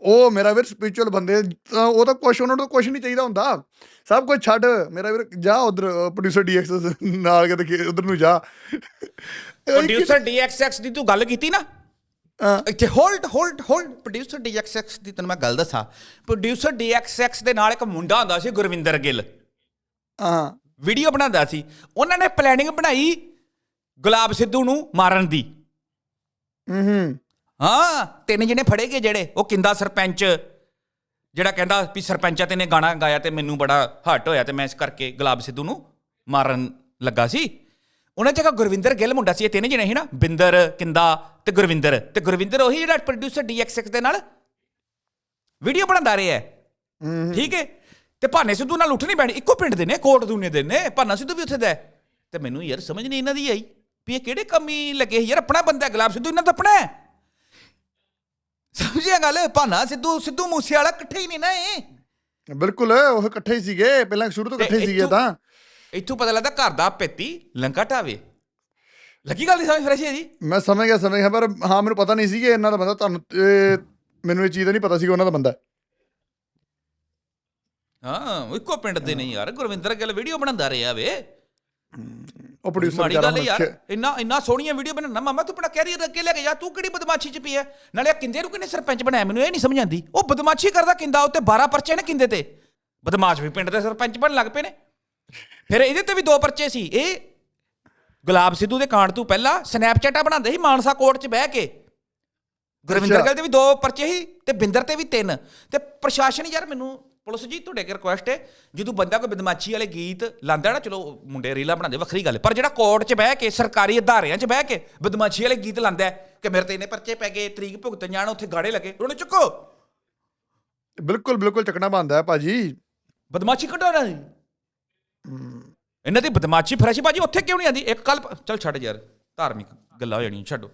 ਉਹ ਮੇਰਾ ਵੀਰ ਸਪਿਰਚੁਅਲ ਬੰਦੇ ਤਾਂ ਉਹ ਤਾਂ ਕੁਛ ਉਹਨਾਂ ਨੂੰ ਕੁਛ ਨਹੀਂ ਚਾਹੀਦਾ ਹੁੰਦਾ। ਸਭ ਕੁਝ ਛੱਡ ਮੇਰਾ ਵੀਰ ਜਾ ਉਧਰ ਪ੍ਰੋਡਿਊਸਰ ਡੀਐਕਸ ਨਾਲ ਕਿਤੇ ਉਧਰ ਨੂੰ ਜਾ। ਪ੍ਰੋਡਿਊਸਰ DXX ਦੀ ਤੂੰ ਗੱਲ ਕੀਤੀ ਨਾ। ਇੱਥੇ hold hold hold producer DXX ਦੀ ਤੈਨੂੰ ਮੈਂ ਗੱਲ ਦੱਸਾਂ। ਪ੍ਰੋਡਿਊਸਰ DXX ਦੇ ਨਾਲ ਇੱਕ ਮੁੰਡਾ ਹੁੰਦਾ ਸੀ ਗੁਰਵਿੰਦਰ ਗਿੱਲ। ਹਾਂ। ਵੀਡੀਓ ਬਣਾਉਂਦਾ ਸੀ। ਉਹਨਾਂ ਨੇ ਪਲੈਨਿੰਗ ਬਣਾਈ ਗੁਲਾਬ ਸਿੱਧੂ ਨੂੰ ਮਾਰਨ ਦੀ। ਹੂੰ ਹੂੰ। ਹਾਂ ਤਿੰਨ ਜਿਹਨੇ ਫੜੇ ਗਏ ਜਿਹੜੇ ਉਹ ਕਿੰਦਾ ਸਰਪੰਚ? ਜਿਹੜਾ ਕਹਿੰਦਾ ਵੀ ਸਰਪੰਚਾ ਤੇ ਨੇ ਗਾਣਾ ਗਾਇਆ ਤੇ ਮੈਨੂੰ ਬੜਾ ਹਰਟ ਹੋਇਆ ਤੇ ਮੈਂ ਇਸ ਕਰਕੇ ਗੁਲਾਬ ਸਿੱਧੂ ਨੂੰ ਮਾਰਨ ਲੱਗਾ ਸੀ। ਉਹਨਾਂ ਜਗ੍ਹਾ ਗੁਰਵਿੰਦਰ ਗਿੱਲ ਮੁੰਡਾ ਸੀ ਇਹ ਤਿੰਨ ਜਿਹਨੇ ਸੀ ਨਾ ਬਿੰਦਰ ਕਿੰਦਾ ਤੇ ਗੁਰਵਿੰਦਰ। ਤੇ ਗੁਰਵਿੰਦਰ ਉਹੀ ਜਿਹੜਾ ਪ੍ਰੋਡਿਊਸਰ DXX ਦੇ ਨਾਲ ਵੀਡੀਓ ਬਣਾਉਂਦਾ ਰਿਹਾ ਹੈ। ਠੀਕ ਹੈ? ਤੇ ਭਾਨੇ ਸਿੱਧੂ ਨਾਲ ਉੱਠ ਨਹੀਂ ਬੈਣੀ ਇੱਕੋ ਪਿੰਡ ਦੇ ਨੇ ਕੋਟ ਦੂਨੇ ਦੇ ਨੇ ਭਾਨਾ ਸਿੱਧੂ ਵੀ ਉੱਥੇ ਦਾ। ਤੇ ਮੈਨੂੰ ਯਾਰ ਸਮਝ ਨਹੀਂ ਇਹਨਾਂ ਦੀ ਆਈ ਵੀ ਇਹ ਕਿਹੜੇ ਕੰਮ ਲੱਗੇ? ਯਾਰ ਆਪਣਾ ਬੰਦਾ ਗੁਲਾਬ ਸਿੱਧੂ ਇਹਨਾਂ ਦਾ ਆਪਣਾ ਹੈ। ਸਮਝਿਆ ਗੱਲ? ਭਾਨਾ ਸਿੱਧੂ ਸਿੱਧੂ ਮੂਸੇ ਵਾਲਾ ਇਕੱਠੇ ਹੀ ਨਹੀਂ ਨਾ ਇਹ? ਬਿਲਕੁਲ ਉਹ ਇਕੱਠੇ ਹੀ ਸੀਗੇ। ਪਹਿਲਾਂ ਸ਼ੁਰੂ ਤੋਂ ਇਕੱਠੇ ਹੀ ਸੀਗੇ ਤਾਂ। ਇੱਥੋਂ ਪਤਾ ਲੱਗਦਾ ਘਰ ਦਾ ਪੈਤੀ ਲੰਕਾ ਢਾਵੇ। ਲੱਗੀ ਗੱਲ ਦੀ ਸਮਝ ਫਰੈਸ਼ ਹੈ ਜੀ? ਮੈਂ ਸਮਝ ਗਿਆ ਸਮਝ ਗਿਆ ਪਰ ਹਾਂ ਮੈਨੂੰ ਪਤਾ ਨਹੀਂ ਸੀ ਕਿ ਇਹਨਾਂ ਦਾ ਬੰਦਾ ਤੁਹਾਨੂੰ ਮੈਨੂੰ ਇਹ ਚੀਜ਼ ਦਾ ਨਹੀਂ ਪਤਾ ਸੀ ਕਿ ਉਹਨਾਂ ਦਾ ਬੰਦਾ। ਹੈ। ਇੱਕੋ ਪਿੰਡ ਦੇ ਨਹੀਂ ਯਾਰ। ਗੁਰਵਿੰਦਰ ਗਿੱਲ ਵੀਡੀਓ ਬਣਾਉਂਦਾ ਰਿਹਾ ਵੇ। ਉਹ ਪ੍ਰੋਡਿਊਸਰ ਮਾੜੀ ਗੱਲ ਯਾਰ ਇੰਨਾ ਇੰਨਾ ਸੋਹਣੀਆਂ ਵੀਡੀਓ ਬਣਾਉਣਾ। ਮਾਮਾ ਤੂੰ ਆਪਣਾ ਕੈਰੀਅਰ ਅੱਗੇ ਲੈ ਕੇ ਜਾ ਤੂੰ ਕਿਹੜੀ ਬਦਮਾਸ਼ੀ ਚ ਪਈ ਹੈ ਨਾਲੇ ਕਿੰਦੇ ਨੂੰ ਕਿਨੇ ਸਰਪੰਚ ਬਣਾਇਆ ਮੈਨੂੰ ਇਹ ਨਹੀਂ ਸਮਝ ਆਉਂਦੀ। ਉਹ ਬਦਮਾਸ਼ੀ ਕਰਦਾ ਕਿੰਦਾ ਉੱਤੇ 12 ਪਰਚੇ ਨੇ ਕਿੰਦੇ ਤੇ। ਬਦਮਾਸ਼ ਵੀ ਪਿੰਡ ਦੇ ਸਰਪੰਚ ਬਣਨ ਲੱਗ ਪਏ ਨੇ। ਫਿਰ ਇਹਦੇ ਤੇ ਵੀ ਦੋ ਪਰਚੇ ਸੀ। ਇਹ ਗੁਲਾਬ ਸਿੱਧੂ ਦੇ ਕਾਂਡ ਤੋਂ ਪਹਿਲਾਂ ਸਨੈਪਚੈਟਾਂ ਬਣਾਉਂਦੇ ਸੀ ਮਾਨਸਾ ਕੋਰਟ 'ਚ ਬਹਿ ਕੇ। ਗੁਰਵਿੰਦਰ। ਗਿੱਲ ਤੇ ਵੀ ਦੋ ਪਰਚੇ ਸੀ ਤੇ ਬਿੰਦਰ ਤੇ ਵੀ ਤਿੰਨ। ਤੇ ਪ੍ਰਸ਼ਾਸਨ ਯਾਰ ਮੈਨੂੰ ਪੁਲਿਸ ਜੀ ਤੁਹਾਡੇ ਅੱਗੇ ਰਿਕੁਐਸਟ ਹੈ ਜਦੋਂ ਬੰਦਾ ਕੋਈ ਬਦਮਾਸ਼ੀ ਵਾਲੇ ਗੀਤ ਲਾਂਦਾ ਨਾ ਚਲੋ ਮੁੰਡੇ ਰੀਲਾਂ ਬਣਾਉਂਦੇ ਵੱਖਰੀ ਗੱਲ। ਪਰ ਜਿਹੜਾ ਕੋਰਟ 'ਚ ਬਹਿ ਕੇ ਸਰਕਾਰੀ ਅਦਾਰਿਆਂ 'ਚ ਬਹਿ ਕੇ ਬਦਮਾਸ਼ੀ ਵਾਲੇ ਗੀਤ ਲਾਂਦਾ ਹੈ ਕਿ ਮੇਰੇ ਤੇ ਇਹਨੇ ਪਰਚੇ ਪੈ ਗਏ ਤਰੀਕ ਭੁਗਤਣ ਜਾਣ ਉੱਥੇ ਗਾੜੇ ਲੱਗੇ ਉਹਨੂੰ ਚੁੱਕੋ। ਬਿਲਕੁਲ ਬਿਲਕੁਲ ਚੱਕਣਾ ਬੰਦਾ ਹੈ ਭਾਜੀ। ਬਦਮਾਸ਼ੀ ਕਢਾਉਣਾ ਸੀ ਇਹਨਾਂ ਦੀ ਬਦਮਾਸ਼ੀ ਫਰੈਸ਼ ਬਾਜੀ ਉੱਥੇ ਕਿਉਂ ਨਹੀਂ ਆਂਦੀ ਇੱਕ ਕੱਲ ਚੱਲ ਛੱਡ ਯਾਰ ਧਾਰਮਿਕ ਗੱਲਾਂ ਹੋ ਜਾਣੀਆਂ ਛੱਡੋ।